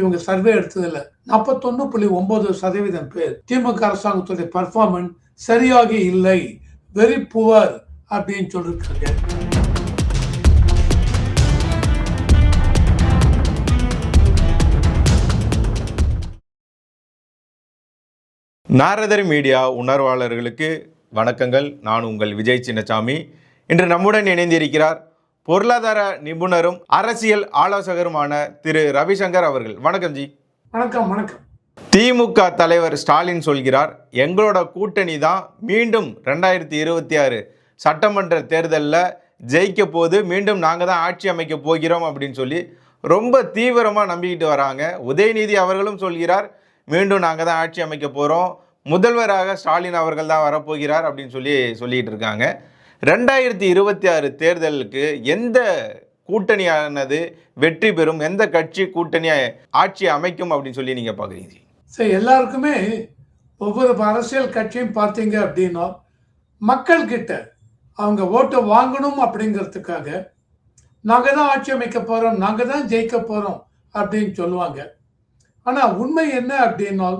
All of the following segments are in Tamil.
இவங்க சர்வே எடுத்ததில் நாற்பத்தொன்னு புள்ளி ஒன்பது சதவீதம் பேர் திமுக அரசாங்கத்துடைய பர்ஃபார்மன்ஸ் சரியாக இல்லை. வெரி புவர் அப்படின்னு சொல்லியிருக்காங்க நாரதர் மீடியா உணர்வாளர்களுக்கு வணக்கங்கள். நான் உங்கள் விஜய் சின்னசாமி. இன்று நம்முடன் இணைந்திருக்கிறார் பொருளாதார நிபுணரும் அரசியல் ஆலோசகருமான திரு. ரவிசங்கர் அவர்கள். வணக்கம் ஜி. வணக்கம் வணக்கம். திமுக தலைவர் ஸ்டாலின் சொல்கிறார் எங்களோட கூட்டணி தான் மீண்டும் ரெண்டாயிரத்தி இருபத்தி ஆறு சட்டமன்ற தேர்தலில் ஜெயிக்க போது மீண்டும் நாங்கள் தான் ஆட்சி அமைக்க போகிறோம் அப்படின்னு சொல்லி ரொம்ப தீவிரமாக நம்பிக்கிட்டு வராங்க. உதயநிதி அவர்களும் சொல்கிறார் மீண்டும் நாங்கள் தான் ஆட்சி அமைக்க போகிறோம் முதல்வராக ஸ்டாலின் அவர்கள் தான் வரப்போகிறார் அப்படின்னு சொல்லி சொல்லிட்டு இருக்காங்க. ரெண்டாயிரத்தி இருபத்தி ஆறு தேர்தலுக்கு எந்த கூட்டணியானது வெற்றி பெறும்? எந்த கட்சி கூட்டணியாக ஆட்சி அமைக்கும் அப்படின்னு சொல்லி நீங்கள் பார்க்குறீங்க சரி எல்லாருக்குமே ஒவ்வொரு அரசியல் கட்சியும் பார்த்தீங்க அப்படின்னா மக்கள் கிட்ட அவங்க ஓட்டை வாங்கணும் அப்படிங்கிறதுக்காக நாங்கள் தான் ஆட்சி அமைக்க போகிறோம் நாங்கள் தான் ஜெயிக்க போகிறோம் அப்படின்னு சொல்லுவாங்க. ஆனால் உண்மை என்ன அப்படின்னால்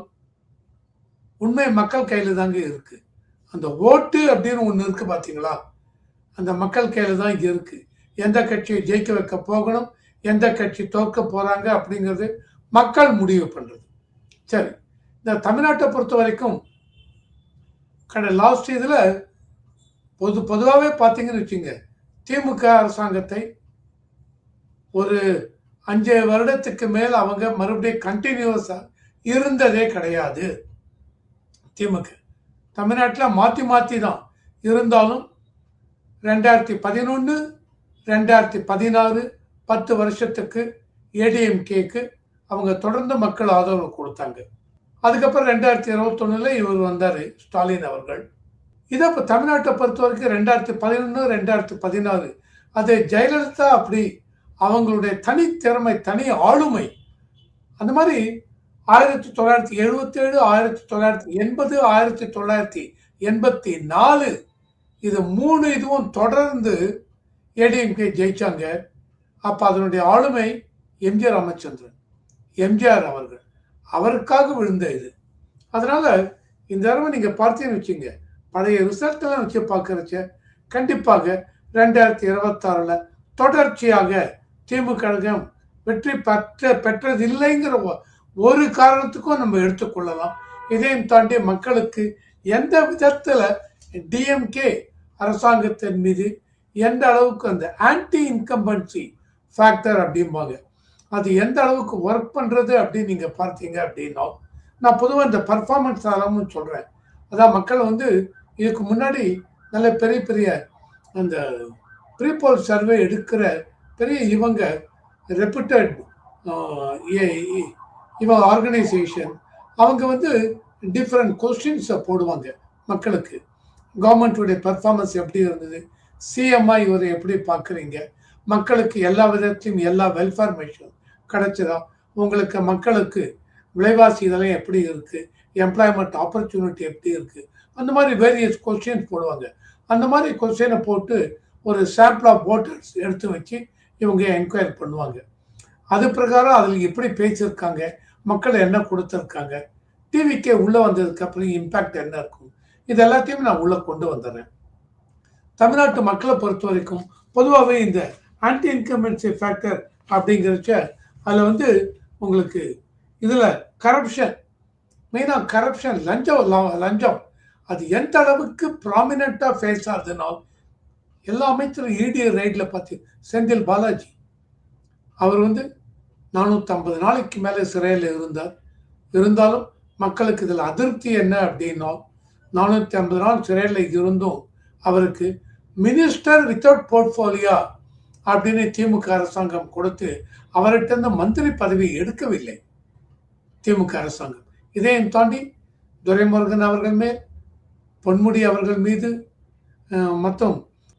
உண்மை மக்கள் கையில் தாங்க இருக்குது அந்த ஓட்டு அப்படின்னு ஒன்று இருக்குது பார்த்தீங்களா அந்த மக்கள் கையில் தான் இருக்கு. எந்த கட்சியை ஜெயிக்க வைக்க போகணும் எந்த கட்சி தோற்க போகிறாங்க அப்படிங்கிறது மக்கள் முடிவு பண்ணுறது சரி இந்த தமிழ்நாட்டை பொறுத்த வரைக்கும் கடை லாஸ்ட் இதில் பொது பொதுவாகவே பார்த்தீங்கன்னு வச்சுங்க திமுக அரசாங்கத்தை ஒரு அஞ்சு வருடத்துக்கு மேல் அவங்க மறுபடியும் கண்டினியூஸாக இருந்ததே கிடையாது. திமுக. தமிழ்நாட்டில் மாற்றி மாற்றி தான். இருந்தாலும் ரெண்டாயிரத்தி பதினொன்று ரெண்டாயிரத்தி பதினாறு பத்து வருஷத்துக்கு ஏடிஎம்கேக்கு அவங்க தொடர்ந்து மக்கள் ஆதரவு கொடுத்தாங்க. அதுக்கப்புறம் ரெண்டாயிரத்தி இருபத்தொன்னுல இவர் வந்தார் ஸ்டாலின் அவர்கள். இதை இப்போ தமிழ்நாட்டை பொறுத்த வரைக்கும் ரெண்டாயிரத்தி பதினொன்று ரெண்டாயிரத்தி பதினாறு அது ஜெயலலிதா அப்படி அவங்களுடைய தனித்திறமை தனி ஆளுமை. அந்த மாதிரி ஆயிரத்தி தொள்ளாயிரத்தி எழுபத்தேழு ஆயிரத்தி தொள்ளாயிரத்தி எண்பது ஆயிரத்தி தொள்ளாயிரத்தி எண்பத்தி நாலு இது மூணு இதுவும் தொடர்ந்து ஏடிஎம்கே ஜெயிச்சாங்க. அப்போ அதனுடைய ஆளுமை எம்ஜிஆர் ராமச்சந்திரன் எம்ஜிஆர் அவர்கள். அவருக்காக விழுந்த இது. அதனால் இந்த தடவை நீங்கள் பார்த்தீங்கன்னு வச்சுங்க பழைய ரிசல்ட்டெல்லாம் வச்சு பார்க்குறச்ச கண்டிப்பாக ரெண்டாயிரத்தி இருபத்தாறில் தொடர்ச்சியாக திமுக கழகம் வெற்றி பெற்ற பெற்றதில்லைங்கிற ஒரு காரணத்துக்கும் நம்ம எடுத்துக்கொள்ளலாம் இதையும் தாண்டி மக்களுக்கு எந்த விதத்தில் டிஎம்கே அரசாங்கத்தின் மீது எந்த அளவுக்கு அந்த ஆன்டி இன்கம்பன்சி ஃபேக்டர் அப்படிம்பாங்க. அது எந்த அளவுக்கு ஒர்க் பண்ணுறது அப்படின்னு நீங்கள் பார்த்தீங்க அப்படின்னா நான் பொதுவாக இந்த பர்ஃபார்மன்ஸ் ஆரம்பம்னு சொல்கிறேன் அதான் மக்கள் வந்து இதுக்கு முன்னாடி நல்ல பெரிய பெரிய அந்த ப்ரீபோல் சர்வே எடுக்கிற பெரிய இவங்க ரெப்யூட்டட் இவங்க ஆர்கனைசேஷன் அவங்க வந்து டிஃப்ரெண்ட் கொஸ்டின்ஸை போடுவாங்க மக்களுக்கு. கவர்மெண்ட்டுடைய பெர்ஃபார்மன்ஸ் எப்படி இருந்தது? சிஎம்ஐ இவரை எப்படி பார்க்குறீங்க? மக்களுக்கு எல்லா விதத்திலும் எல்லா வெல்ஃபேர் மெஷரும் கிடைச்சதா? உங்களுக்கு மக்களுக்கு விலைவாசி இதெல்லாம் எப்படி இருக்குது எம்ப்ளாய்மெண்ட் ஆப்பர்ச்சுனிட்டி எப்படி இருக்குது அந்த மாதிரி வேரியஸ் கொஸ்டின்ஸ் போடுவாங்க. அந்த மாதிரி கொஸ்டினை போட்டு ஒரு சாம்பிள் ஆஃப் ஓட்டர்ஸ் எடுத்து வச்சு இவங்க என்கொயரி பண்ணுவாங்க. அது பிரகாரம் அதில் எப்படி பேசியிருக்காங்க? மக்கள் என்ன கொடுத்துருக்காங்க? டிவிக்கே உள்ளே வந்ததுக்கப்புறம் இம்பேக்ட் என்ன இருக்கும்? இது எல்லாத்தையும் நான் உள்ளே கொண்டு வந்துடுறேன். தமிழ்நாட்டு மக்களை பொறுத்த வரைக்கும் பொதுவாகவே இந்த ஆன்டி இன்கம்பன்சி ஃபேக்டர் அப்படிங்கிறச்ச அதில் வந்து உங்களுக்கு இதில் கரப்ஷன் மெயினாக கரப்ஷன் லஞ்சம் லஞ்சம். அது எந்த அளவுக்கு ப்ராமினெண்ட்டாக ஃபேஸ் ஆகுதுன்னா எல்லா அமைச்சரும் இடி ரைடில் பார்த்து செந்தில் பாலாஜி அவர் வந்து நானூற்றம்பது நாளைக்கு மேலே சிறையில் இருந்தார். இருந்தாலும் மக்களுக்கு இதில் அதிருப்தி என்ன அப்படின்னா நானூற்றி ஐம்பது நாள் சிறையில் இருந்தும். அவருக்கு மினிஸ்டர் வித்தவுட் போர்ட்ஃபோலியோ அப்படின்னு திமுக அரசாங்கம் கொடுத்து அவர்கிட்ட இருந்து மந்திரி பதவி எடுக்கவில்லை. திமுக அரசாங்கம். இதையும் தாண்டி துரைமுருகன் அவர்கள் மேல் பொன்முடி அவர்கள் மீது மற்றும்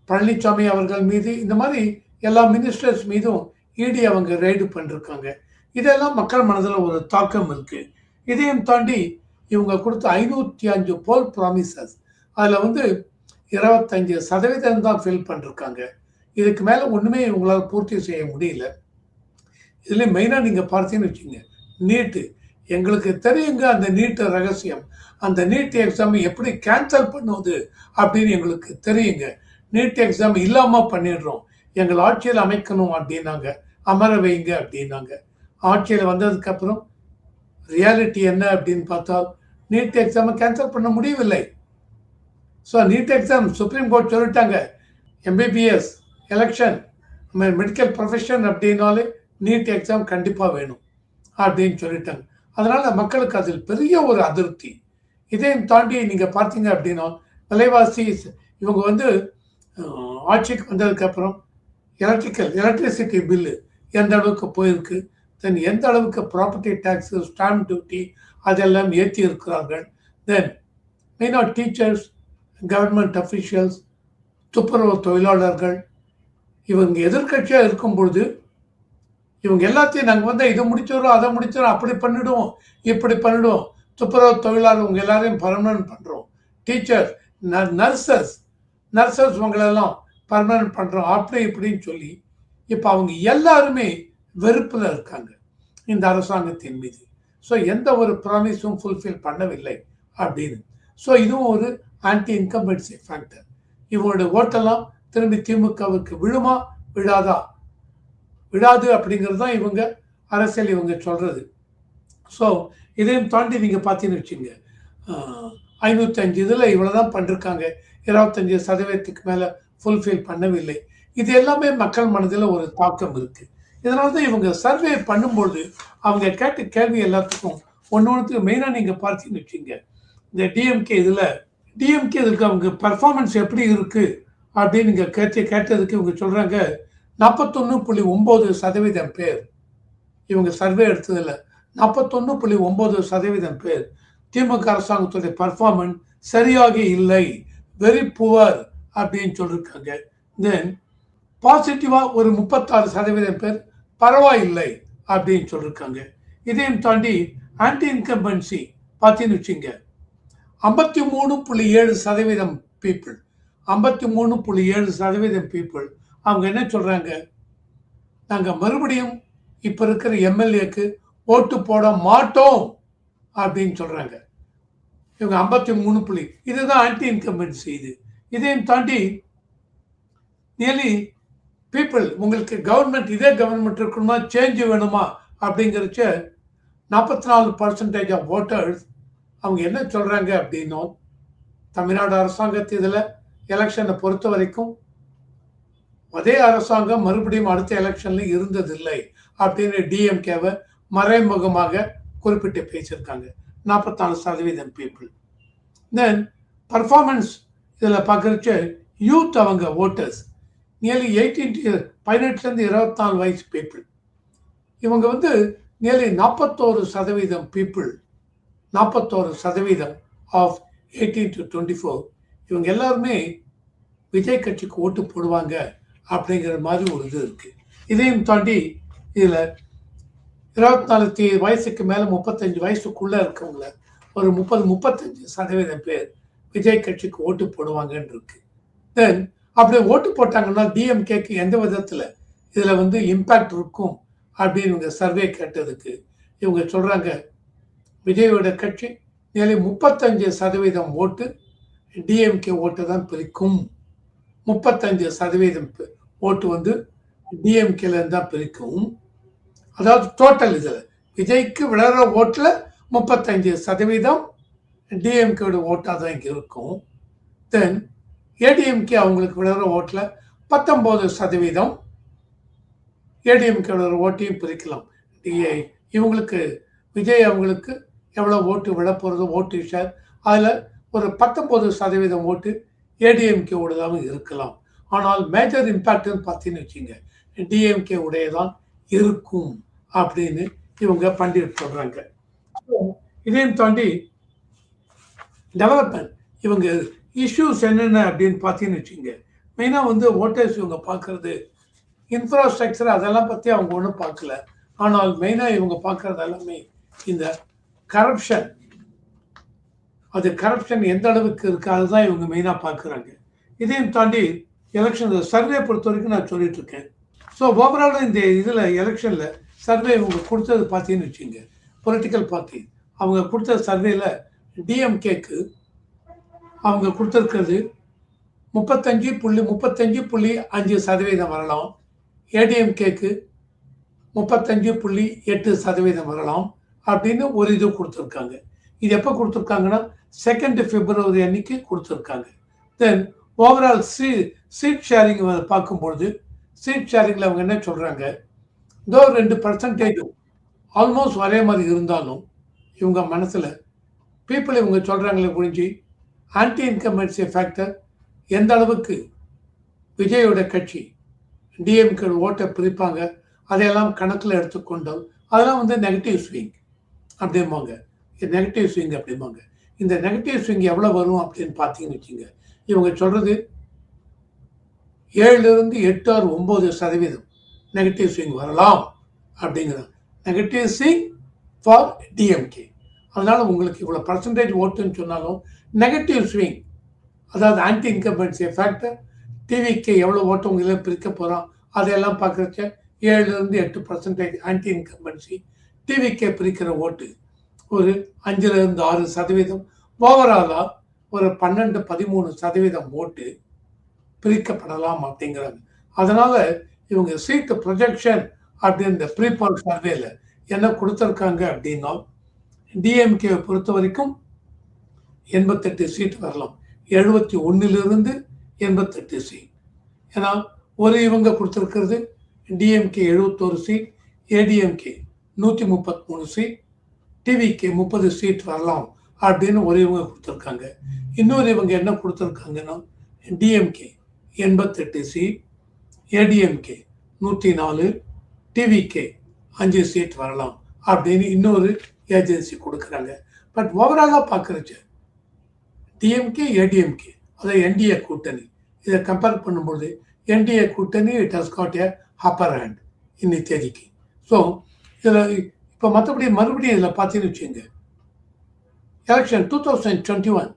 பழனிசாமி அவர்கள் மீது இந்த மாதிரி எல்லா மினிஸ்டர்ஸ் மீதும் இடி அவங்க ரைடு பண்ணிருக்காங்க. இதெல்லாம் மக்கள் மனதில் ஒரு தாக்கம் இருக்குது இதையும் தாண்டி இவங்க கொடுத்த ஐநூற்றி அஞ்சு போல் ப்ராமிசஸ் அதில் வந்து இருபத்தஞ்சு சதவீதம் தான் ஃபில் பண்ணிருக்காங்க. இதுக்கு மேலே ஒன்றுமே இவங்களால் பூர்த்தி செய்ய முடியல. இதில் மெயினாக நீங்கள் பார்த்தீங்கன்னு வச்சுங்க நீட்டு எங்களுக்கு தெரியுங்க அந்த நீட்டு ரகசியம். அந்த நீட் எக்ஸாம் எப்படி கேன்சல் பண்ணுவது அப்படின்னு எங்களுக்கு தெரியுங்க. நீட் எக்ஸாம் இல்லாமல் பண்ணிடுறோம். எங்கள் ஆட்சியில் அமைக்கணும் அப்படின்னாங்க. அமர வைங்க அப்படின்னாங்க. ஆட்சியில் வந்ததுக்கப்புறம் ரியாலிட்டி என்ன அப்படின்னு பார்த்தால் நீட் எக்ஸாமை கேன்சல் பண்ண முடியவில்லை. So NEET exam Supreme Court சொல்லிட்டாங்க. எம்பிபிஎஸ் எலெக்ஷன் மெடிக்கல் ப்ரொஃபஷன் அப்படின்னாலே நீட் எக்ஸாம் கண்டிப்பாக வேணும் அப்படின்னு சொல்லிட்டாங்க. அதனால் மக்களுக்கு அதில் பெரிய ஒரு அதிருப்தி. இதையும் தாண்டி நீங்கள் பார்த்தீங்க அப்படின்னா விலைவாசி இவங்க வந்து ஆட்சிக்கு வந்ததுக்கப்புறம் எலக்ட்ரிக்கல் எலக்ட்ரிசிட்டி பில்லு எந்த அளவுக்கு போயிருக்கு தென் எந்த அளவுக்கு ப்ராப்பர்ட்டி டேக்ஸு ஸ்டாம்ப் டியூட்டி அதெல்லாம் ஏற்றி இருக்கிறார்கள் தென் மெயினாக டீச்சர்ஸ் கவர்மெண்ட் அஃபிஷியல்ஸ் துப்புரவு தொழிலாளர்கள் இவங்க எதிர்க்கட்சியாக இருக்கும் பொழுது இவங்க எல்லாத்தையும் நாங்கள் வந்து இதை முடிச்சிடறோம் அதை முடிச்சிடறோம் அப்படி பண்ணிடுவோம் இப்படி பண்ணிடுவோம். துப்புரவு தொழிலாளர் உங்கள் எல்லாரையும் பர்மனன்ட் பண்ணுறோம் டீச்சர் நர்சஸ் நர்சஸ் உங்களெல்லாம் பர்மனன்ட் பண்ணுறோம் அப்படி இப்படின்னு சொல்லி இப்போ அவங்க எல்லாருமே வெறுப்பில் இருக்காங்க. இந்த அரசாங்கத்தின் மீது. ஸோ எந்த ஒரு ப்ராமிஸும் ஃபுல்ஃபில் பண்ணவில்லை அப்படின்னு. ஸோ இதுவும் ஒரு ஆன்டி இன்கம்பன்சி ஃபேக்டர் இவங்களுடைய ஓட்டெல்லாம் திரும்பி திமுகவுக்கு விழுமா விழாதா? விழாது அப்படிங்கிறது தான் இவங்க அரசியல் இவங்க சொல்கிறது ஸோ இதையும் தாண்டி நீங்கள் பார்த்தீங்கன்னு வச்சுங்க ஐநூற்றஞ்சு இதில் இவ்வளோ தான் பண்ணிருக்காங்க. இருபத்தஞ்சு சதவீதத்துக்கு மேலே ஃபுல்ஃபில் பண்ணவில்லை. இது எல்லாமே மக்கள் மனதில் ஒரு தாக்கம் இருக்குது இதனால தான் இவங்க சர்வே பண்ணும்பொழுது அவங்க கேட்ட கேள்வி எல்லாத்துக்கும் ஒன்று ஒன்றுத்துக்கு மெயினாக நீங்கள் பார்த்தீங்கன்னு வச்சுங்க இந்த டிஎம்கே இதில் டிஎம்கே இதுக்கு அவங்க பர்ஃபார்மன்ஸ் எப்படி இருக்குது அப்படின்னு நீங்கள் கேட்டு கேட்டதுக்கு இவங்க சொல்கிறாங்க நாற்பத்தொன்று புள்ளி ஒம்பது சதவீதம் பேர். இவங்க சர்வே எடுத்ததில் நாற்பத்தொன்று புள்ளி ஒம்பது சதவீதம் பேர். திமுக அரசாங்கத்துடைய பர்ஃபார்மன்ஸ் சரியாக இல்லை வெரி புவர் அப்படின்னு சொல்லியிருக்காங்க தென் பாசிட்டிவாக ஒரு முப்பத்தாறு சதவீதம் பேர். பரவாயில்லை. அப்படின்னு சொல்லியிருக்காங்க இதையும் தாண்டி ஆன்டி இன்கம்பன்சி பார்த்தீங்கன்னு வச்சுங்க ஐம்பத்தி மூணு புள்ளி ஏழு சதவீதம் பீப்புள் ஐம்பத்தி மூணு புள்ளி ஏழு சதவீதம் பீப்புள் அவங்க என்ன சொல்கிறாங்க நாங்கள் மறுபடியும் இப்போ இருக்கிற எம்எல்ஏக்கு ஓட்டு போட மாட்டோம் அப்படின்னு சொல்கிறாங்க இவங்க ஐம்பத்தி மூணு புள்ளி. இதுதான் ஆன்டி இன்கம்பன்சி இது. இதையும் தாண்டி நியர்லி பீப்புள் உங்களுக்கு கவர்மெண்ட் இதே கவர்மெண்ட் இருக்கணுமா? சேஞ்ச் வேணுமா? அப்படிங்கிறச்ச நாற்பத்தி நாலு பர்சன்டேஜ் ஆஃப் ஓட்டர்ஸ் அவங்க என்ன சொல்கிறாங்க அப்படின்னும் தமிழ்நாடு அரசாங்கத்து இதில் எலெக்ஷனை பொறுத்த வரைக்கும் அதே அரசாங்கம் மறுபடியும் அடுத்த எலெக்ஷன்ல இருந்ததில்லை அப்படின்னு டிஎம்கேவை மறைமுகமாக குறிப்பிட்டு பேசியிருக்காங்க. நாற்பத்தாலு சதவீதம் பீப்புள் தென் பர்ஃபார்மன்ஸ் இதில் பார்க்குறச்ச யூத் அவங்க ஓட்டர்ஸ் நியர்லி எயிட்டீன் பதினெட்டுலேருந்து இருபத்தாலு வயசு பீப்புள் இவங்க வந்து நியர்லி நாற்பத்தோரு சதவீதம் பீப்புள் நாற்பத்தோரு சதவீதம் of eighteen to twenty four இவங்க எல்லாருமே விஜய் கட்சிக்கு ஓட்டு போடுவாங்க அப்படிங்கிற மாதிரி ஒரு இது இருக்குது இதையும் தாண்டி இதில் இருபத்தி நாலு வயசுக்கு மேலே முப்பத்தஞ்சு வயசுக்குள்ளே இருக்கவங்கள ஒரு முப்பது முப்பத்தஞ்சு சதவீதம் பேர் விஜய் கட்சிக்கு ஓட்டு போடுவாங்கன்னு இருக்கு. தென் அப்படி ஓட்டு போட்டாங்கன்னா டிஎம்கேக்கு எந்த விதத்தில் இதில் வந்து இம்பேக்ட் இருக்கும் அப்படின்னு இவங்க சர்வே கேட்டதுக்கு இவங்க சொல்கிறாங்க விஜயோட கட்சி நிலை முப்பத்தஞ்சு சதவீதம் ஓட்டு டிஎம்கே ஓட்டு தான் பிரிக்கும். முப்பத்தஞ்சு சதவீதம் ஓட்டு வந்து டிஎம்கேல இருந்து தான் பிரிக்கும். அதாவது டோட்டல் இதில் விஜய்க்கு விளையாடுற ஓட்டில் முப்பத்தஞ்சு சதவீதம் டிஎம்கேட ஓட்டாக தான் இங்கே இருக்கும். தென் ஏடிஎம்கே அவங்களுக்கு விளையாடுற ஓட்டில் பத்தொம்போது சதவீதம் ஏடிஎம்கே விடுற ஓட்டையும் பிரிக்கலாம். டிஏ இவங்களுக்கு விஜய் அவங்களுக்கு எவ்வளோ ஓட்டு விழ போகிறது ஓட்டு ஷேர் அதில் ஒரு பத்தொம்போது சதவீதம் ஓட்டு ஏடிஎம்கே உடையதாகவும் இருக்கலாம். ஆனால் மேஜர் இம்பேக்ட்னு பார்த்தீங்கன்னு வச்சுங்க டிஎம்கே உடையதான் இருக்கும் அப்படின்னு இவங்க பண்டிட் சொல்கிறாங்க இதையும் தாண்டி டெவலப்மெண்ட் இவங்க இஷ்யூஸ் என்னென்ன அப்படின்னு பார்த்தீங்கன்னு வச்சுங்க மெயினாக வந்து ஓட்டர்ஸ் இவங்க பார்க்குறது இன்ஃப்ராஸ்ட்ரக்சர் அதெல்லாம் பற்றி அவங்க ஒன்றும் பார்க்கல. ஆனால் மெயினாக இவங்க பார்க்குறது எல்லாமே இந்த கரப்ஷன் அது கரப்ஷன் எந்த அளவுக்கு இருக்கு அதுதான் இவங்க மெயினாக பார்க்குறாங்க. இதையும் தாண்டி எலெக்ஷன் சர்வே பொறுத்த வரைக்கும் நான் சொல்லிட்டு இருக்கேன். ஸோ ஓவராலாக இந்த இதில் எலெக்ஷனில் சர்வே இவங்க கொடுத்தது பார்த்தீங்கன்னு வச்சுங்க பொலிட்டிக்கல் பார்ட்டி அவங்க கொடுத்த சர்வேல டிஎம்கேக்கு அவங்க கொடுத்துருக்கிறது முப்பத்தஞ்சு புள்ளி முப்பத்தஞ்சு புள்ளி அஞ்சு சதவீதம் வரலாம். ஏடிஎம்கேக்கு முப்பத்தஞ்சு புள்ளி எட்டு சதவீதம் வரலாம் அப்படின்னு ஒரு இது கொடுத்துருக்காங்க. இது எப்போ கொடுத்துருக்காங்கன்னா செகண்ட் பிப்ரவரி அன்னைக்கு கொடுத்துருக்காங்க. Then overall see seat sharing பார்க்கும்பொழுது சீட் ஷேரிங்கில் அவங்க என்ன சொல்கிறாங்க இதோ ரெண்டு பர்சன்டேஜ் ஆல்மோஸ்ட் ஒரே மாதிரி இருந்தாலும் இவங்க மனசில் பீப்புள் இவங்க சொல்கிறாங்களே புரிஞ்சு ஆன்டி இன்கம்பன்சி ஃபேக்டர் எந்த அளவுக்கு விஜயோட கட்சி டிஎம்கே ஓட்டை பிரிப்பாங்க அதையெல்லாம் கணக்கில் எடுத்துக்கொண்டோம் அதெல்லாம் வந்து நெகட்டிவ் ஸ்விங் அப்படிம்பாங்க. நெகட்டிவ் ஸ்விங் அப்படிம்பாங்க. இந்த நெகட்டிவ் ஸ்விங் எவ்வளோ வரும் அப்படின்னு பார்த்தீங்கன்னு வச்சுங்க இவங்க சொல்கிறது ஏழுலேருந்து எட்டு ஆறு ஒம்பது சதவீதம் நெகட்டிவ் ஸ்விங் வரலாம் அப்படிங்கிறாங்க நெகட்டிவ் ஸ்விங் ஃபார் டிஎம்கே அதனால் உங்களுக்கு இவ்வளோ பர்சன்டேஜ் ஓட்டுன்னு சொன்னாலும் நெகட்டிவ் ஸ்விங் அதாவது ஆன்டி இன்கம்பன்சி ஃபேக்டர் டிவிக்கு எவ்வளோ ஓட்டு உங்களை பிரிக்க போகிறோம் அதையெல்லாம் பார்க்குறச்ச ஏழுலேருந்து எட்டு பர்சன்டேஜ் ஆன்டி இன்கம்பன்சி டிவிக்கே பிரிக்கிற ஓட்டு ஒரு அஞ்சுலேருந்து ஆறு சதவீதம். ஓவராலாக ஒரு பன்னெண்டு பதிமூணு சதவீதம் ஓட்டு பிரிக்கப்படலாம் அப்படிங்கிறாங்க. அதனால் இவங்க சீட்டு ப்ரொஜெக்ஷன் அப்படின்ற ப்ரீபால் சர்வேல என்ன கொடுத்துருக்காங்க அப்படின்னா டிஎம்கேவை பொறுத்த வரைக்கும் எண்பத்தெட்டு சீட் வரலாம். எழுபத்தி ஒன்றிலிருந்து எண்பத்தெட்டு சீட் ஏன்னா ஒரு இவங்க கொடுத்துருக்கிறது டிஎம்கே எழுபத்தோரு சீட் ஏடிஎம்கே நூற்றி முப்பத்தி மூணு சீட் டிவிக்கு முப்பது சீட் வரலாம் அப்படின்னு ஒரு இவங்க கொடுத்துருக்காங்க. இன்னொரு இவங்க என்ன கொடுத்துருக்காங்கன்னா டிஎம்கே எண்பத்தெட்டு சீட் ஏடிஎம்கே நூற்றி நாலு டிவிகே அஞ்சு சீட் வரலாம் அப்படின்னு இன்னொரு ஏஜென்சி கொடுக்குறாங்க. பட் ஓவராலாக பார்க்குறச்சு டிஎம்கே ஏடிஎம்கே அதை என்டிஏ கூட்டணி. இதை கம்பேர் பண்ணும்பொழுது என்டிஏ கூட்டணி it has got a upper hand இன்னி தேதிக்கு ஸோ இதில் இப்போ மற்றபடி மறுபடியும் இதில் பார்த்தீங்கன்னு வச்சுங்க election two thousand twenty one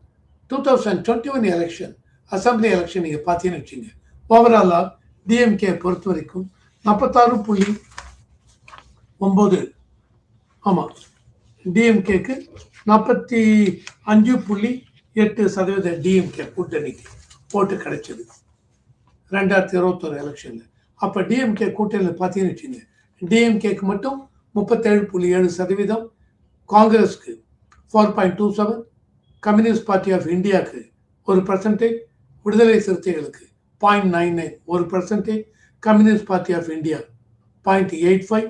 two thousand twenty one election assembly election நீங்கள் பார்த்தீங்கன்னு வச்சுங்க ஓவராலாக டிஎம்கே பொறுத்த வரைக்கும் நாற்பத்தாறு புள்ளி ஒம்பது ஆமாம் டிஎம்கேக்கு நாற்பத்தி அஞ்சு புள்ளி எட்டு சதவீத டிஎம்கே கூட்டணிக்கு ஓட்டு கிடைச்சது. ரெண்டாயிரத்தி இருபத்தொரு எலெக்ஷனில் அப்போ டிஎம்கே கூட்டணியில் பார்த்தீங்கன்னு வச்சுங்க டிஎம்கேக்கு மட்டும் முப்பத்தேழு புள்ளி ஏழு சதவீதம் காங்கிரஸ்க்கு four point two seven Communist Party of இந்தியாவுக்கு ஒரு பர்சன்டேஜ் விடுதலை சிறுத்தைகளுக்கு பாயிண்ட் நைன் நைன் ஒரு percentage Communist Party of India point eight five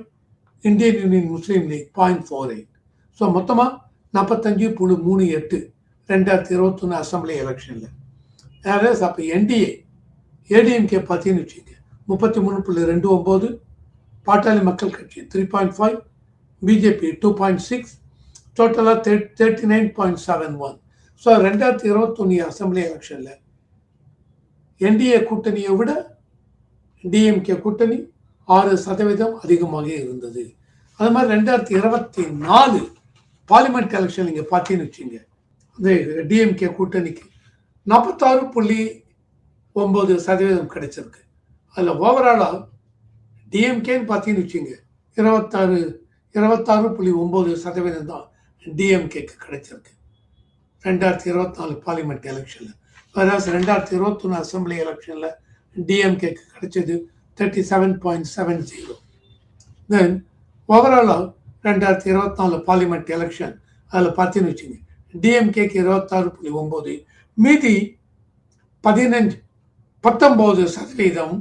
Indian Union Muslim League point four eight so மொத்தமாக நாற்பத்தஞ்சு புள்ளி மூணு எட்டு ரெண்டாயிரத்தி இருபத்தொன்று அசம்பிளி எலெக்ஷனில். வேற அப்போ என்டிஏ ஏடிஎம்கே பார்த்தீங்கன்னு வச்சுக்கோங்க. முப்பத்தி மூணு புள்ளி ரெண்டு ஒம்பது பாட்டாளி மக்கள் கட்சி three point five BJP two point six டோட்டலாக the thirty nine point seven one so ரெண்டாயிரத்தி இருபத்தொன்னு அசம்பிளி எலெக்ஷனில் என்டிஏ கூட்டணியை விட டிஎம்கே கூட்டணி ஆறு சதவீதம் அதிகமாக இருந்தது. அது மாதிரி ரெண்டாயிரத்தி இருபத்தி நாலு பார்லிமெண்ட் எலெக்ஷன் நீங்கள் பார்த்தீங்கன்னு வச்சுங்க அந்த டிஎம்கே கூட்டணிக்கு நாற்பத்தாறு புள்ளி ஒம்பது சதவீதம் கிடைச்சிருக்கு. அதில் ஓவராலாக டிஎம்கேன்னு பார்த்தீங்கன்னு வச்சுங்க இருபத்தாறு இருபத்தாறு புள்ளி ஒம்பது சதவீதம் தான் டிஎம்கேக்கு கிடைச்சிருக்கு. ரெண்டாயிரத்தி இருபத்தி நாலு பார்லிமெண்ட் எலெக்ஷனில் வராஸ் ரெண்டாயிரத்தி இருபத்தொன்று அசம்பிளி எலெக்ஷனில் டிஎம்கேக்கு கிடைச்சது thirty seven point seven zero then ஓவராலாக ரெண்டாயிரத்தி இருபத்தி நாலு பார்லிமெண்ட் எலெக்ஷன் அதில் பார்த்தீங்கன்னு வச்சுங்க டிஎம்கேக்கு இருபத்தாறு புள்ளி ஒம்பது மீதி பதினஞ்சு பத்தொம்போது சதவீதம்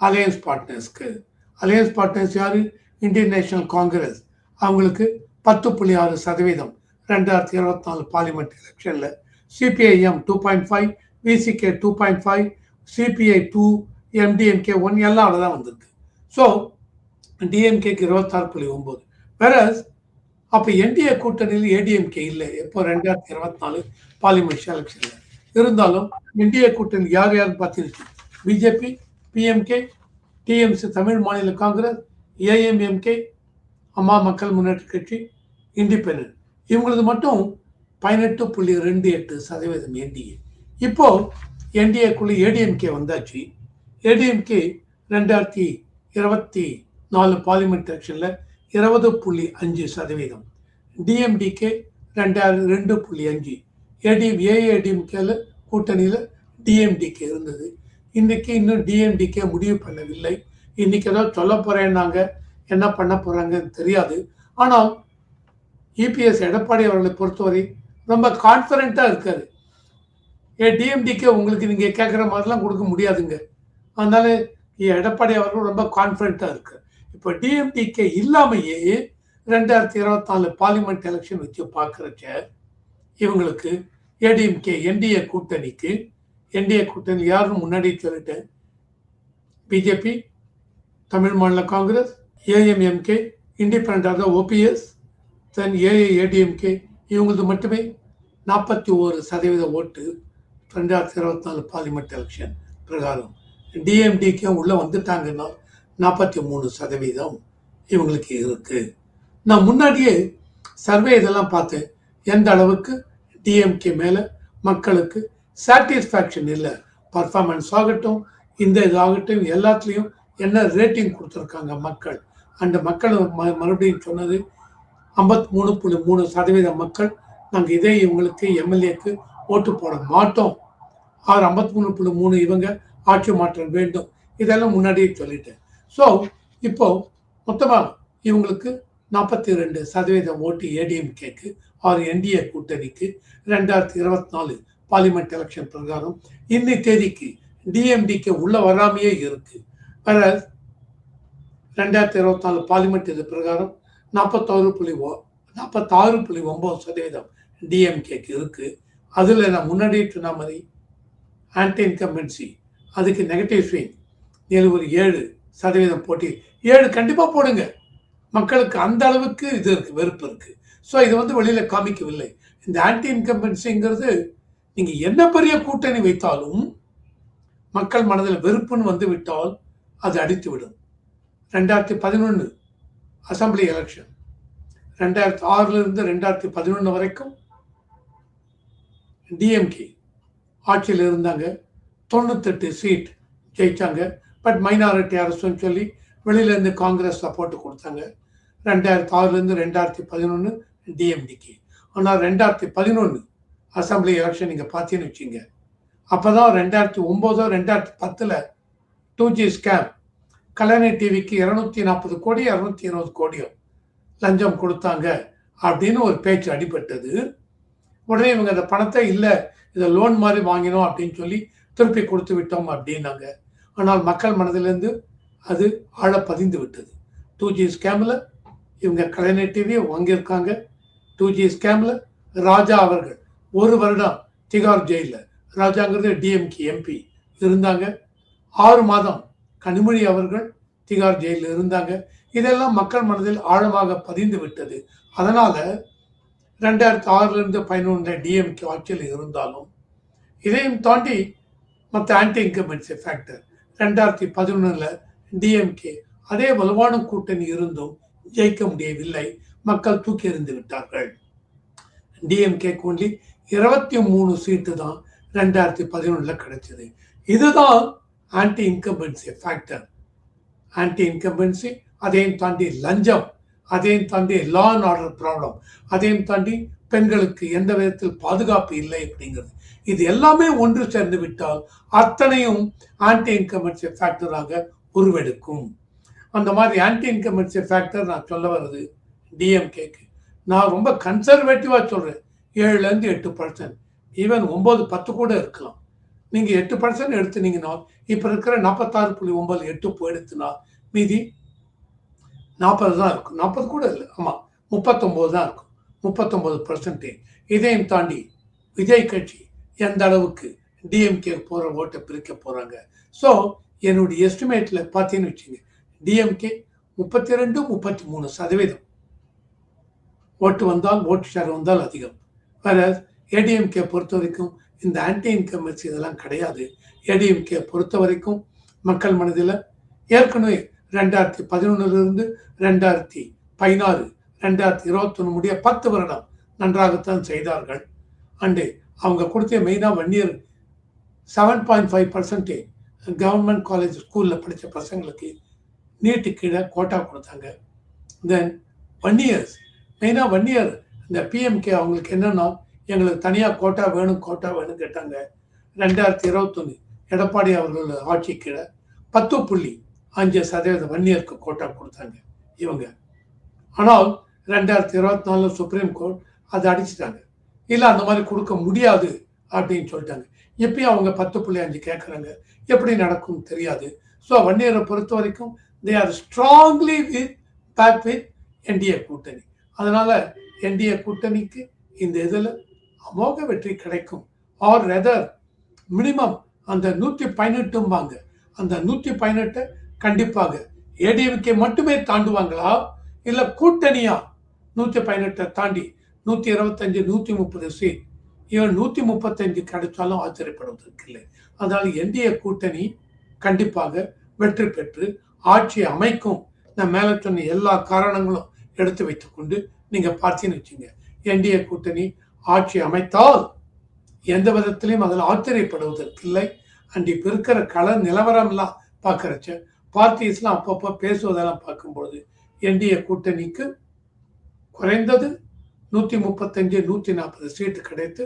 அலையன்ஸ் பார்ட்னர்ஸ்க்கு அலையன்ஸ் பார்ட்னர்ஸ் யார்? இந்தியன் நேஷனல் காங்கிரஸ் அவங்களுக்கு பத்து புள்ளி ஆறு சதவீதம் ரெண்டாயிரத்தி இருபத்தி நாலு பார்லிமெண்ட் எலெக்ஷனில் CPIM two point five VCK two point five CPI two MDMK one எல்லாம் அவ்வளோ தான் வந்திருக்கு. ஸோ டிஎம்கேக்கு இருபத்தாறு புள்ளி ஒம்பது வேற அப்போ என்டிஏ கூட்டணியில் ஏடிஎம்கே இல்லை. எப்போ? ரெண்டாயிரத்தி இருபத்தி நாலு பார்லிமெண்ட் எலெக்ஷன்ல இருந்தாலும் என்டிஏ கூட்டணி யார் யார் பார்த்தீங்கன்னா BJP PMK TMC Tamil Maanila Congress AMMK அம்மா மக்கள் முன்னேற்ற கட்சி இண்டிபெண்டன்ட் இவங்களது மட்டும் பதினெட்டு புள்ளி ரெண்டு எட்டு சதவீதம் என்டிஏ இப்போ என்டிஏக்குள்ளே ஏடிஎம்கே வந்தாச்சு. ஏடிஎம்கே ரெண்டாயிரத்தி இருபத்தி நாலு பார்லிமெண்ட் எலெக்ஷனில் இருபது புள்ளி அஞ்சு சதவீதம். டிஎம்டிகே ரெண்டாயிரம் ரெண்டு புள்ளி அஞ்சு. ஏடிஎம் ஏஏடிஎம்கேல கூட்டணியில் டிஎம்டிகே இருந்தது. இன்றைக்கி இன்னும் டிஎம்டிகே முடிவு பண்ணவில்லை. இன்றைக்கி ஏதோ சொல்ல போகிறேன்னாங்க என்ன பண்ண போகிறாங்கன்னு தெரியாது. ஆனால் இபிஎஸ் எடப்பாடி அவர்களை பொறுத்தவரை ரொம்ப கான்ஃபிடண்ட்டாக இருக்காரு. ஏ டிஎம்டிகே உங்களுக்கு நீங்கள் கேட்குற மாதிரிலாம் கொடுக்க முடியாதுங்க. அதனால எடப்பாடி அவர்கள் ரொம்ப கான்ஃபிடண்ட்டாக இருக்கார். இப்போ டிஎம்டிகே இல்லாமையே ரெண்டாயிரத்தி இருபத்தி நாலு பார்லிமெண்ட் எலெக்ஷன் வச்சு பார்க்குறச்ச இவங்களுக்கு ஏடிஎம்கே என்டிஏ கூட்டணிக்கு என்டிஏ கூட்டணி யாருன்னு முன்னாடி சொல்லிட்டேன் BJP Tamil Maanila Congress AMMK independent OPS then AIADMK இவங்களது மட்டுமே நாற்பத்தி ஓரு சதவீத ஓட்டு ரெண்டாயிரத்தி இருபத்தி நாலு பார்லிமெண்ட் எலெக்ஷன் பிரகாரம் டிஎம்டிக்கும் உள்ளே வந்துட்டாங்கன்னா நாற்பத்தி மூணு சதவீதம் இவங்களுக்கு இருக்கு. நான் முன்னாடியே சர்வே இதெல்லாம் பார்த்தேன் எந்த அளவுக்கு டிஎம்கே மேலே மக்களுக்கு சாட்டிஸ்ஃபேக்ஷன் இல்லை. பர்ஃபார்மன்ஸ் ஆகட்டும் இந்த இதாகட்டும் எல்லாத்துலேயும் என்ன ரேட்டிங் கொடுத்துருக்காங்க மக்கள்? அந்த மக்கள் ம- மறுபடியும் சொன்னது ஐம்பத்தி மூணு புள்ளி மூணு சதவீத மக்கள் நாங்கள் இதே இவங்களுக்கு எம்எல்ஏக்கு ஓட்டு போட மாட்டோம். ஆறு ஐம்பத்தி மூணு புள்ளி மூணு இவங்க ஆட்சி மாற்றம் வேண்டும். இதெல்லாம் முன்னாடியே சொல்லிட்டேன். ஸோ இப்போ மொத்தமாக இவங்களுக்கு நாற்பத்தி ரெண்டு சதவீதம் ஓட்டு ஏடிஎம்கேக்கு ஆறு என்டிஏ கூட்டணிக்கு ரெண்டாயிரத்தி இருபத்தி நாலு பார்லிமெண்ட் எலெக்ஷன் பிரகாரம் இன்னி தேதிக்கு டிஎம்டிக்கு உள்ள வராமையே இருக்கு. வேற ரெண்டாயிரத்தி இருபத்தி நாலு பார்லிமெண்ட் இது பிரகாரம் நாற்பத்தாறு புள்ளி ஓ நாற்பத்தாறு புள்ளி ஒம்பது சதவீதம் டிஎம்கேக்கு இருக்கு. அதில் நான் முன்னாடியே சொன்ன மாதிரி ஆன்டி இன்கம்பன்சி அதுக்கு நெகட்டிவ் ஸ்விங் ஏழு ஒரு ஏழு சதவீதம் போட்டி. ஏழு கண்டிப்பாக போடுங்க. மக்களுக்கு அந்த அளவுக்கு இது இருக்குது வெறுப்பு இருக்குது ஸோ இது வந்து வெளியில் காமிக்கவில்லை. இந்த ஆன்டி இன்கம்பன்சிங்கிறது நீங்கள் என்ன பெரிய கூட்டணி வைத்தாலும் மக்கள் மனதில் வெறுப்புன்னு வந்து விட்டால் அது அடித்து விடும் ரெண்டாயிரத்தி பதினொன்று அசம்பிளி எலெக்ஷன் ரெண்டாயிரத்தி ஆறுலருந்து ரெண்டாயிரத்தி பதினொன்று வரைக்கும் டிஎம்கே ஆட்சியில் இருந்தாங்க. தொண்ணூத்தெட்டு சீட் ஜெயிச்சாங்க. பட் மைனாரிட்டி அரசுன்னு சொல்லி வெளியிலேருந்து காங்கிரஸ் சப்போர்ட் கொடுத்தாங்க. ரெண்டாயிரத்தி ஆறுலேருந்து ரெண்டாயிரத்தி பதினொன்று டிஎம்டிக்கு ஆனால் ரெண்டாயிரத்தி பதினொன்று அசம்பிளி எலெக்ஷன் நீங்கள் பார்த்தீங்கன்னு வச்சுங்க அப்போ தான் ரெண்டாயிரத்தி ஒம்போதோ ரெண்டாயிரத்தி பத்தில் டூ ஜி ஸ்கேம் கல்யாணி டிவிக்கு இரநூத்தி நாற்பது கோடி இரநூத்தி இருபது கோடியோ லஞ்சம் கொடுத்தாங்க அப்படின்னு ஒரு பேச்சு அடிபட்டது. உடனே இவங்க அந்த பணத்தை இல்லை இதை லோன் மாதிரி வாங்கினோம் அப்படின்னு சொல்லி திருப்பி கொடுத்து விட்டோம் அப்படின்னாங்க. ஆனால் மக்கள் மனதிலிருந்து அது ஆழ பதிந்து விட்டது டூ ஜி ஸ்கேமில் இவங்க கலைஞர் டிவியை வாங்கியிருக்காங்க. டூ ஜி ஸ்கேமில் ராஜா அவர்கள் ஒரு வருடம் திகார் ஜெயிலில். ராஜாங்கிறது டிஎம்கே எம்பி இருந்தாங்க. ஆறு மாதம் கனிமொழி அவர்கள் திகார் ஜெயிலில் இருந்தாங்க. இதெல்லாம் மக்கள் மனதில் ஆழமாக பதிந்து விட்டது. அதனால் ரெண்டாயிரத்தி ஆறுலேருந்து பதினொன்று டிஎம்கே ஆட்சியில் இருந்தாலும் இதையும் தாண்டி மற்ற ஆன்டி இன்கம்பன்சி ஃபேக்டர் ரெண்டாயிரத்தி பதினொன்னுல டிஎம்கே அதே வலுவான கூட்டணி இருந்தும் ஜெயிக்க முடியவில்லை. மக்கள் தூக்கி எறிந்து விட்டார்கள். டிஎம்கே ஒன்லி இருபத்தி மூணு சீட்டு தான் ரெண்டாயிரத்தி பதினொன்றில் கிடைச்சது. இதுதான் anti incumbency factor anti incumbency அதையும் தாண்டி லஞ்சம் அதையும் தாண்டி லா அண்ட் ஆர்டர் ப்ராப்ளம் அதையும் தாண்டி பெண்களுக்கு எந்த விதத்தில் பாதுகாப்பு இல்லை அப்படிங்கிறது. இது எல்லாமே ஒன்று சேர்ந்து விட்டால் அத்தனையும் ஆன்டி இன்கமர்ஷியல் ஃபேக்டராக உருவெடுக்கும். அந்த மாதிரி ஆன்டி இன்கமர்ஷியல் ஃபேக்டர் நான் சொல்ல வர்றது டிஎம்கேக்கு நான் ரொம்ப கன்சர்வேட்டிவாக சொல்கிறேன் ஏழுலேருந்து எட்டு பர்சன்ட் ஈவன் ஒம்பது பத்து கூட இருக்கலாம். நீங்கள் எட்டு பர்சன்ட் எடுத்துனீங்கன்னா இப்போ இருக்கிற நாற்பத்தாறு புள்ளி ஒம்பது எட்டு போய் எடுத்துனா மீதி நாற்பது தான் இருக்கும். நாற்பது கூட இல்லை. ஆமாம் முப்பத்தொம்போது தான் இருக்கும். முப்பத்தொம்போது பர்சன்டேஜ் இதையும் தாண்டி விஜய் கட்சி எந்த அளவுக்கு டிஎம்கே போகிற ஓட்டை பிரிக்க போகிறாங்க ஸோ என்னுடைய எஸ்டிமேட்டில் பார்த்தீங்கன்னு வச்சுங்க டிஎம்கே முப்பத்தி ரெண்டு முப்பத்தி மூணு சதவீதம். ஓட்டு வந்தால் ஓட்டு ஷேர் வந்தால் அதிகம். வேற ஏடிஎம்கே பொறுத்த வரைக்கும் இந்த ஆன்டி இன்கம்பன்சி இதெல்லாம் கிடையாது. ஏடிஎம்கே பொறுத்த வரைக்கும் மக்கள் மனதில் ஏற்கனவே ரெண்டாயிரத்தி பதினொன்னுலேருந்து ரெண்டாயிரத்தி பதினாறு ரெண்டாயிரத்தி இருபத்தொன்று முடிய பத்து வருடம் நன்றாகத்தான் செய்தார்கள். அண்டு அவங்க கொடுத்த மெயினாக one year seven point five percentage government college ஸ்கூலில் படித்த பசங்களுக்கு நீட்டு கீழே கோட்டா கொடுத்தாங்க. தென் வன்னியர்ஸ் மெயினாக வன்னியர் இந்த பிஎம்கே அவங்களுக்கு என்னென்னா எங்களுக்கு தனியாக கோட்டா வேணும் கோட்டா வேணும் கேட்டாங்க. ரெண்டாயிரத்தி இருபத்தொன்று எடப்பாடி அவர்கள் ஆட்சி கீழே பத்து புள்ளி அஞ்சு சதவீதம் ஒன் வன்னியருக்கு கோட்டா கொடுத்தாங்க இவங்க. ஆனால் ரெண்டாயிரத்தி இருபத்தி நாலில் சுப்ரீம் கோர்ட் அதை அடிச்சிட்டாங்க. இல்லை அந்த மாதிரி கொடுக்க முடியாது அப்படின்னு சொல்லிட்டாங்க. எப்பயும் அவங்க பத்து புள்ளி அஞ்சு கேட்குறாங்க எப்படி நடக்கும் தெரியாது. ஸோ வன்னியரை பொறுத்த வரைக்கும் they are strongly with back with NDA கூட்டணி. அதனால் என்டிஏ கூட்டணிக்கு இந்த இதில் அமோக வெற்றி கிடைக்கும். ஆர் ரெதர் மினிமம் அந்த நூற்றி பதினெட்டும்பாங்க. அந்த நூற்றி பதினெட்டை கண்டிப்பாக ஏடிஎம்கே மட்டுமே தாண்டுவாங்களா? இல்லை கூட்டணியா? நூற்றி பதினெட்டை தாண்டி நூற்றி இருபத்தஞ்சு நூற்றி முப்பது சீட் இவன் நூற்றி முப்பத்தஞ்சு கிடைச்சாலும் ஆச்சரியப்படுவதற்கு இல்லை. அதனால் என்டிஏ கூட்டணி கண்டிப்பாக வெற்றி பெற்று ஆட்சி அமைக்கும். நான் மேலே சொன்ன எல்லா காரணங்களும் எடுத்து வைத்துக்கொண்டு நீங்கள் பார்த்தீங்கன்னு வச்சுங்க என்டிஏ கூட்டணி ஆட்சி அமைத்தால் எந்த விதத்திலையும் அதில் ஆச்சரியப்படுவதற்கு இல்லை. அண்ட் இப்போ இருக்கிற கள நிலவரம்லாம் பார்க்குறச்ச பார்ட்டிஸ்லாம் அப்பப்போ பேசுவதெல்லாம் பார்க்கும்பொழுது என்டிஏ கூட்டணிக்கு குறைந்தது நூற்றி முப்பத்தஞ்சு நூற்றி நாற்பது சீட்டு கிடைத்து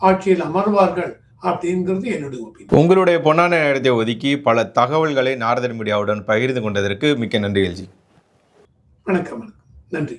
ஆட்சியில் அமர்வார்கள் அப்படிங்கிறது என்னுடைய ஒப்பீனியன். உங்களுடைய பொன்னான நேரத்தை ஒதுக்கி பல தகவல்களை நாரதன் மீடியாவுடன் பகிர்ந்து கொண்டதற்கு மிக்க நன்றி எல்ஜி. வணக்கம் வணக்கம். நன்றி.